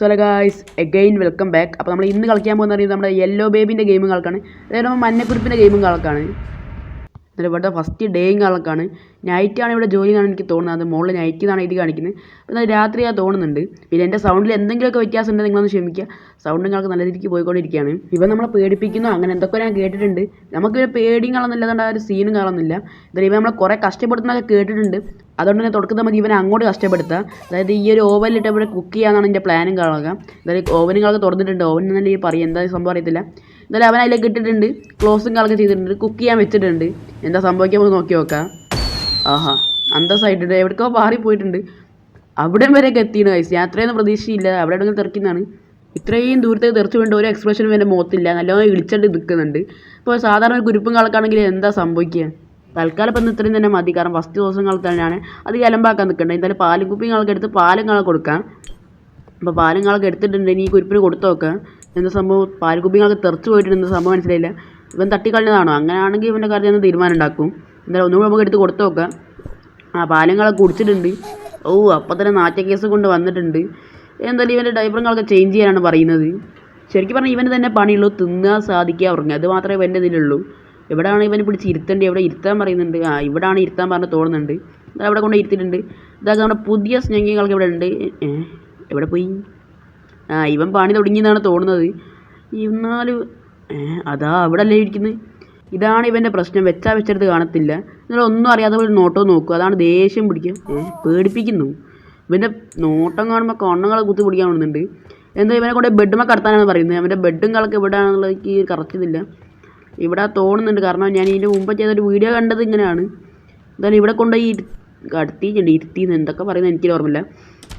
So hello guys again welcome back അപ്പോൾ നമ്മൾ ഇന്ന് കളിക്കാൻ പോകുന്ന പറയുന്നത് നമ്മുടെ യെല്ലോ ബേബിന്റെ ഗെയിമും കളക്കാണ്. അതായത് മഞ്ഞക്കുറിപ്പിന്റെ ഗെയിമും കളക്കാണ്. അതിൽ ഇവിടുത്തെ ഫസ്റ്റ് ഡേയും കളക്കാണ്. നൈറ്റാണ് ഇവിടെ ജോലി എന്നാണ് എനിക്ക് തോന്നുന്നത്. മുകളിൽ നൈറ്റ് എന്നാണ് ഇത് കാണിക്കുന്നത്. എന്നാൽ രാത്രിയാണ് തോന്നുന്നുണ്ട്. പിന്നെ എന്റെ സൗണ്ടിൽ എന്തെങ്കിലുമൊക്കെ വ്യത്യാസം ഉണ്ടെങ്കിൽ നിങ്ങളൊന്ന് ക്ഷമിക്കുക. സൗണ്ട് നിങ്ങൾക്ക് നല്ല രീതിക്ക് പോയിക്കൊണ്ടിരിക്കുകയാണ്. ഇവ നമ്മളെ പേടിപ്പിക്കുന്നു. അങ്ങനെ എന്തൊക്കെ ഞാൻ കേട്ടിട്ടുണ്ട്. നമുക്ക് പേടിയും കാണുന്നില്ല അതുകൊണ്ട് ആ ഒരു സീനും കാണുന്നില്ല ഇതിൽ ഇവ നമ്മളെ കുറേ കഷ്ടപ്പെടുത്തുന്നതൊക്കെ കേട്ടിട്ടുണ്ട്. അതുകൊണ്ട് തന്നെ തുടക്കത്തിൽ നമുക്ക് ഇവനെ അങ്ങോട്ട് കഷ്ടപ്പെടുത്താം അതായത് ഈ ഒരു ഓവനിലിട്ട് ഇവിടെ കുക്ക് ചെയ്യാന്നാണ് എന്റെ പ്ലാനും കാണുക എന്തായാലും ഓവനുകളൊക്കെ തുറന്നിട്ടുണ്ട്. ഓവൻ ഈ പറയും. എന്താ സംഭവം അറിയത്തില്ല. എന്തായാലും അവൻ അതിലേക്ക് ഇട്ടിട്ടുണ്ട്. ക്ലോസും കളൊക്കെ ചെയ്തിട്ടുണ്ട്. കുക്ക് ചെയ്യാൻ വെച്ചിട്ടുണ്ട്. എന്താ സംഭവിക്കാൻ നോക്കി നോക്കാം. ആഹാ അന്തസ്സായിട്ടുണ്ട്. എവിടേക്കോ പാറി പോയിട്ടുണ്ട്. അവിടം വരെയൊക്കെ എത്തിയാണ് കൈസ് യാത്രയൊന്നും പ്രതീക്ഷയില്ല അവിടെ എവിടെയെങ്കിലും തെറിക്കുന്നതാണ്. ഇത്രയും ദൂരത്തേക്ക് തെറിച്ചു വേണ്ട ഒരു എക്സ്പ്രഷനും എന്റെ മുഖത്തില്ല. നല്ലോണം ഇളിച്ചിട്ട് നിൽക്കുന്നുണ്ട് ഇപ്പോൾ സാധാരണ ഒരു കുരുപ്പും കളക്കാണെങ്കിൽ എന്താ സംഭവിക്കുക? തൽക്കാലം ഇപ്പം ഇത്രയും തന്നെ മതി. കാരണം ഫസ്റ്റ് ദിവസം തന്നെയാണ് അത് ഇലമ്പാക്കാൻ നിൽക്കേണ്ടത്. എന്തായാലും പാലും കുപ്പിയും കളൊക്കെ എടുത്ത് പാലും കള കൊടുക്കാം. അപ്പോൾ പാലും കളൊക്കെ എടുത്തിട്ടുണ്ട്. ഇനി ഈ കുരുപ്പിന് കൊടുത്തു നോക്കാം. എന്താ സംഭവം? പാൽക്കുപ്പികളൊക്കെ തെറിച്ച് പോയിട്ടുണ്ട് എന്താ സംഭവം മനസ്സിലായില്ല. ഇവൻ തട്ടിക്കളഞ്ഞതാണോ? അങ്ങനെയാണെങ്കിൽ ഇവന്റെ കാര്യം ഞാൻ തീരുമാനം ഉണ്ടാക്കും. എന്തായാലും ഒന്നുകൂടെ നമുക്ക് എടുത്ത് കൊടുത്തു നോക്കാം. ആ പാലങ്ങളൊക്കെ കുടിച്ചിട്ടുണ്ട്. ഓ അപ്പം തന്നെ നാറ്റ കേസ് കൊണ്ട് വന്നിട്ടുണ്ട്. എന്തായാലും ഇവന്റെ ഡൈപ്പറുകളൊക്കെ ചേഞ്ച് ചെയ്യാനാണ് പറയുന്നത്. ശരിക്കും പറഞ്ഞാൽ ഇവന് തന്നെ പണിയുള്ളൂ. തിന്നാൻ സാധിക്കുക ഉറങ്ങുക അത് മാത്രമേ ഇവന്റെ ഇതിലുള്ളൂ. എവിടെയാണ് ഇവനെ പിടിച്ച് ഇരുത്തേണ്ടത് എവിടെ ഇരുത്താൻ പറയുന്നുണ്ട്? ആ ഇവിടെയാണ് ഇരുത്താൻ പറഞ്ഞ് തോന്നുന്നുണ്ട്. ഇത് അവിടെ കൊണ്ട് ഇരുത്തിയിട്ടുണ്ട്. ഇതൊക്കെ നമ്മുടെ പുതിയ സ്നേഹികൾക്ക് ഇവിടെ ഉണ്ട്. എവിടെ പോയി? ആ ഇവൻ പണി തുടങ്ങിയെന്നാണ് തോന്നുന്നത്. എന്നാലും അതാ അവിടെ അല്ലേ ഇരിക്കുന്നത് ഇതാണ് ഇവന്റെ പ്രശ്നം. വെച്ചാൽ വെച്ചെടുത്ത് കാണത്തില്ല. എന്നാൽ ഒന്നും അറിയാതെ ഒരു നോട്ടോ നോക്കും. അതാണ് ദേഷ്യം പിടിക്കുക പേടിപ്പിക്കുന്നു. ഇവന്റെ നോട്ടം കാണുമ്പോൾ കൊണ്ണങ്ങളെ കുത്തി പിടിക്കാൻ വന്നിട്ടുണ്ട് എന്താ ഇവനെ കൊണ്ട് ബെഡ്മ കടത്താനാണ് പറയുന്നത്. അവന്റെ ബെഡും കളൊക്കെ എവിടെയാണെന്നുള്ളത് എനിക്ക് കറക്റ്റില്ല ഇവിടെ തോന്നുന്നുണ്ട്. കാരണം ഞാൻ ഇതിന്റെ മുമ്പ് ചെയ്തൊരു വീഡിയോ കണ്ടത് ഇങ്ങനെയാണ്. എന്തായാലും ഇവിടെ കൊണ്ടുപോയി ഇരു- കടത്തിയിട്ടുണ്ട്. ഇരുത്തിന്ന്. എന്തൊക്കെ പറയുന്നത് എനിക്ക് ഓർമ്മയില്ല.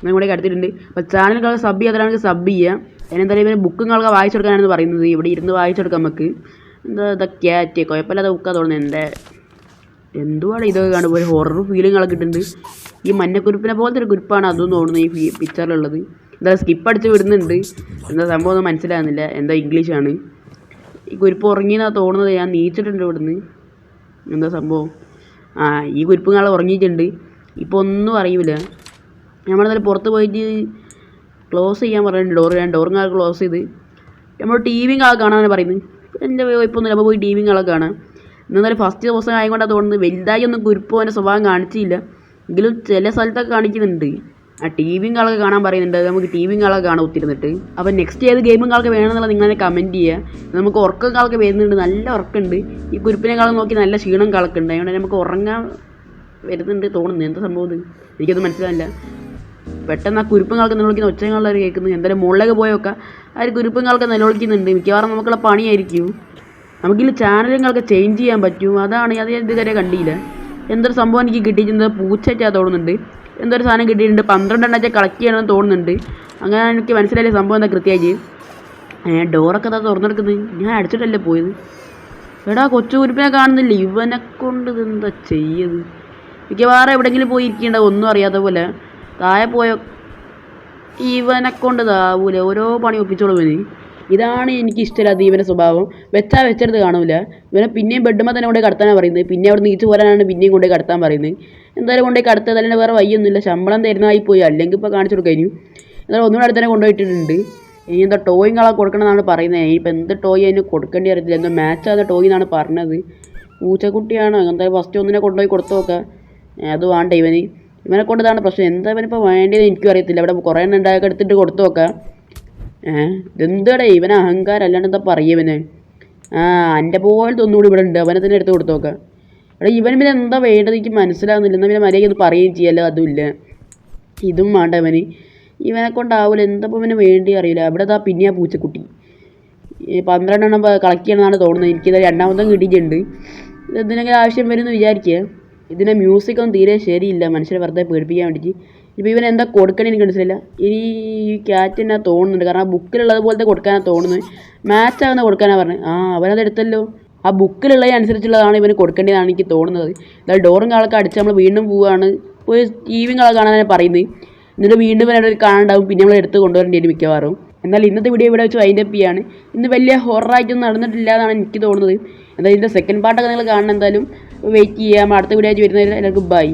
ഞാൻ ഇവിടെ കടത്തിയിട്ടുണ്ട്. അപ്പോൾ ചാനലുകൾ സബ് ചെയ്യാത്തതാണെങ്കിൽ സബ് ചെയ്യുക. അതിനെന്തായാലും ഇവന് വായിച്ചു കൊടുക്കാനാണ് പറയുന്നത്. ഇവിടെ ഇരുന്ന് വായിച്ചെടുക്കാം നമുക്ക്. എന്താ ഇതൊക്കെ ആറ്റ് കുഴപ്പമില്ലാതെ ബുക്കാണ് തോന്നുന്നത്. എന്റെ എന്തുവാണ് ഇതൊക്കെ കാണുമ്പോൾ ഒരു ഹൊറർ ഫീലിങ്ങളൊക്കെ കിട്ടുന്നുണ്ട്. ഈ മഞ്ഞക്കുരുപ്പിനെ പോലത്തെ ഒരു കുരുപ്പാണ് അതും തോന്നുന്നത് ഈ പിക്ചറിലുള്ളത് എന്താ സ്കിപ്പ് അടിച്ച് വിടുന്നുണ്ട്. എന്താ സംഭവം ഒന്നും മനസ്സിലാകുന്നില്ല. എന്താ ഇംഗ്ലീഷാണ് ഈ കുരുപ്പ് ഉറങ്ങിയെന്നാണ് തോന്നുന്നത്. ഞാൻ നീച്ചിട്ടുണ്ട് ഇവിടുന്ന്. എന്താ സംഭവം? ആ ഈ കുരുപ്പ് നാളെ ഉറങ്ങിയിട്ടുണ്ട്. ഇപ്പോൾ ഒന്നും അറിയില്ല നമ്മളെന്തായാലും പുറത്ത് പോയിട്ട് ക്ലോസ് ചെയ്യാൻ പറയുന്നുണ്ട് ഡോർ ഞാൻ ഡോറും കാലം ക്ലോസ് ചെയ്ത്. നമ്മൾ ടി വിയും കാളെ കാണാനാണ് പറയുന്നത് എന്റെ കുഴപ്പമൊന്നുമില്ല അപ്പോൾ പോയി ടി വിയും കാളെ കാണാം. എന്നാലും ഫസ്റ്റ് ദിവസം ആയതുകൊണ്ടാണ് തോന്നുന്നത്. വലുതായി ഒന്നും കുരുപ്പോ അവന്റെ സ്വഭാവം കാണിച്ചില്ല. എങ്കിലും ചില സ്ഥലത്തൊക്കെ കാണിക്കുന്നുണ്ട്. ആ ടി വിയും കാളൊക്കെ കാണാൻ പറയുന്നുണ്ട്. നമുക്ക് ടി വിയും കാളൊക്കെ കാണാൻ ഒത്തിരുന്നിട്ട്. അപ്പോൾ നെക്സ്റ്റ് ഏത് ഗെയിമും കാളൊക്കെ വേണമെന്നുള്ളത് നിങ്ങളെ കമന്റ് ചെയ്യുക. നമുക്ക് ഉറക്കം കാളൊക്കെ വരുന്നുണ്ട്. നല്ല ഉറക്കമുണ്ട്. ഈ കുരുപ്പിനെ കുരുപ്പിനെക്കാളും നോക്കി നല്ല ക്ഷീണം കാളൊക്കെ ഉണ്ട്. അതുകൊണ്ട് നമുക്ക് ഉറങ്ങാൻ വരുന്നുണ്ട് തോന്നുന്നു. എന്താ സംഭവം എനിക്കത് മനസ്സിലാവില്ല പെട്ടെന്ന് ആ കുരുപ്പും കുരുപ്പങ്ങൾക്ക് നിലവിളിക്കുന്ന ഒച്ചകളാണ് കേൾക്കുന്നത്. എന്തായാലും മുകളിലേക്ക് പോയൊക്കെ ആ ഒരു കുരുപ്പും കുരുപ്പങ്ങൾക്ക് നിലവിളിക്കുന്നുണ്ട്. മിക്കവാറും നമുക്കുള്ള പണിയായിരിക്കും. നമുക്കിൽ ചാനലുകളൊക്കെ ചേഞ്ച് ചെയ്യാൻ പറ്റും. അതാണ് അത് ഇതുവരെ കണ്ടില്ല. എന്തൊരു സംഭവം എനിക്ക് കിട്ടിയിട്ടുണ്ട്. പൂച്ചയ്ക്കാ തോന്നുന്നുണ്ട് എന്തൊരു സാധനം കിട്ടിയിട്ടുണ്ട്. പന്ത്രണ്ടെണ്ണത്തെ കളക്ട് ചെയ്യണമെന്ന് തോന്നുന്നുണ്ട്. അങ്ങനെ എനിക്ക് മനസ്സിലായില്ല സംഭവം എന്താ കൃത്യമായിട്ട്? ഏ ഡോറൊക്കെ അതാ തുറന്നെടുക്കുന്നത്? ഞാൻ അടിച്ചിട്ടല്ലേ പോയത്? എടാ കൊച്ചു കുരുപ്പിനെ കാണുന്നില്ല? ഇവനെ കൊണ്ട് ഇതെന്താ ചെയ്യത്? മിക്കവാറും എവിടെയെങ്കിലും പോയി ഇരിക്കേണ്ട ഒന്നും അറിയാത്ത പോലെ. താഴെ പോയ ഇവനെ കൊണ്ട് ഇതാവൂല. ഓരോ പണി ഒപ്പിച്ചോളും ഇവന്. ഇതാണ് എനിക്ക് ഇഷ്ടമില്ലാത്ത ഇവന്റെ സ്വഭാവം. വെച്ചാൽ വെച്ചെടുത്ത് കാണൂല. ഇവനെ പിന്നെയും ബെഡ്മ തന്നെ കൊണ്ടുപോയി കടത്താനാണ് പറയുന്നത്. പിന്നെ അവിടെ നീച്ച് പോരാനാണ് പിന്നെയും കൊണ്ടുപോയി കടത്താൻ പറയുന്നത്. എന്തായാലും കൊണ്ടുപോയി കടത്തത് തന്നെ വേറെ വയ്യൊന്നുമില്ല ശമ്പളം തരുന്നതായി പോയി അല്ലെങ്കിൽ ഇപ്പോൾ കാണിച്ചു കൊടുക്കാൻ എന്നാലും ഒന്നുകൂടെ അടുത്ത് തന്നെ കൊണ്ടുപോയിട്ടിട്ടുണ്ട്. ഇനി എന്താ ടോയും കള കൊടുക്കണമെന്നാണ് പറയുന്നത്. ഇനിയിപ്പോൾ എന്ത് ടോയ് അതിന് കൊടുക്കേണ്ടി അറിയത്തില്ല എന്തോ മാച്ച് ആകുന്ന ടോയ് എന്നാണ് പറഞ്ഞത്. പൂച്ചക്കുട്ടിയാണ്? എന്തായാലും ഫസ്റ്റ് ഒന്നിനെ കൊണ്ടുപോയി കൊടുത്തു നോക്കാം. അത് വേണ്ട ഇവന്. ഇവനെ കൊണ്ടതാണ് പ്രശ്നം. എന്താ ഇവനിപ്പോൾ വേണ്ടത് എനിക്കും അറിയത്തില്ല. ഇവിടെ കുറേ എണ്ണം ഉണ്ടാക്കി എടുത്തിട്ട് കൊടുത്തു നോക്കാം. ഏഹ് ഇതെന്താടേ? ഇവൻ അഹങ്കാരം അല്ലാണ്ട് എന്താ പറയുക ഇവന്? ആ എന്റെ പോലത്തെ ഒന്നുകൂടി ഇവിടെ ഉണ്ട്. അവനെ തന്നെ എടുത്ത് കൊടുത്തു നോക്കാം. എടാ ഇവൻ പിന്നെ എന്താ വേണ്ടത്? എനിക്ക് മനസ്സിലാകുന്നില്ല എന്നാൽ പിന്നെ മര്യാദ ഒന്ന് പറയുകയും ചെയ്യല്ലോ? അതുമില്ല. ഇതും വേണ്ട അവന് ഇവനെ കൊണ്ടാവില്ല എന്തപ്പോൾ ഇവന് വേണ്ടി അറിയില്ല. അവിടെ ദാ പിന്നെ ആ പൂച്ചക്കുട്ടി. പന്ത്രണ്ടെണ്ണം കളക്ട് ചെയ്യണമെന്നാണ് തോന്നുന്നത്. എനിക്കിത് രണ്ടാമതും കിട്ടിയിട്ടുണ്ട്. ഇത് എന്തിനൊക്കെ ആവശ്യം വരുമെന്ന് വിചാരിക്കുക. ഇതിന്റെ മ്യൂസിക്കൊന്നും തീരെ ശരിയില്ല. മനുഷ്യരെ വെറുതെ പേടിപ്പിക്കാൻ വേണ്ടിയിട്ട്. ഇപ്പോൾ ഇവൻ എന്താ കൊടുക്കണേ എനിക്ക് മനസ്സിലില്ല ഇനി ഈ എന്നാ തോന്നുന്നുണ്ട്. കാരണം ആ ബുക്കിലുള്ളത് പോലത്തെ കൊടുക്കാനാണ് തോന്നുന്നത്. മാച്ച് ആകുന്ന കൊടുക്കാനാണ് പറഞ്ഞത് ആ അവനത് എടുത്തല്ലോ. ആ ബുക്കിലുള്ളതിനനുസരിച്ചുള്ളതാണ് ഇവന് കൊടുക്കേണ്ടതാണ് എനിക്ക് തോന്നുന്നത്. എന്നാൽ ഡോറും കാളൊക്കെ അടിച്ച് നമ്മൾ വീണ്ടും പോവുകയാണ് പോയി ടി വിയും കാളെ കാണാനാണ് പറയുന്നത്. എന്നിട്ട് വീണ്ടും ഇവനെ കാണാണ്ടാവും. പിന്നെ നമ്മൾ എടുത്ത് കൊണ്ടുവരേണ്ടി വരും മിക്കവാറും. എന്നാൽ ഇന്നത്തെ വീഡിയോ ഇവിടെ വെച്ച് വൈൻഡ് അപ്പ് ചെയ്യാണ്. ഇന്ന് വലിയ ഹൊറായിട്ടൊന്നും നടന്നിട്ടില്ല എന്നാണ് എനിക്ക് തോന്നുന്നത്. എന്തായാലും ഇതിന്റെ സെക്കൻഡ് പാർട്ടൊക്കെ നിങ്ങൾ കാണണം എന്തായാലും. വെയിറ്റ് ചെയ്യാം. അടുത്ത വീഡിയോ ആയിട്ട് വരുന്നതിൽ എല്ലാവർക്കും ബൈ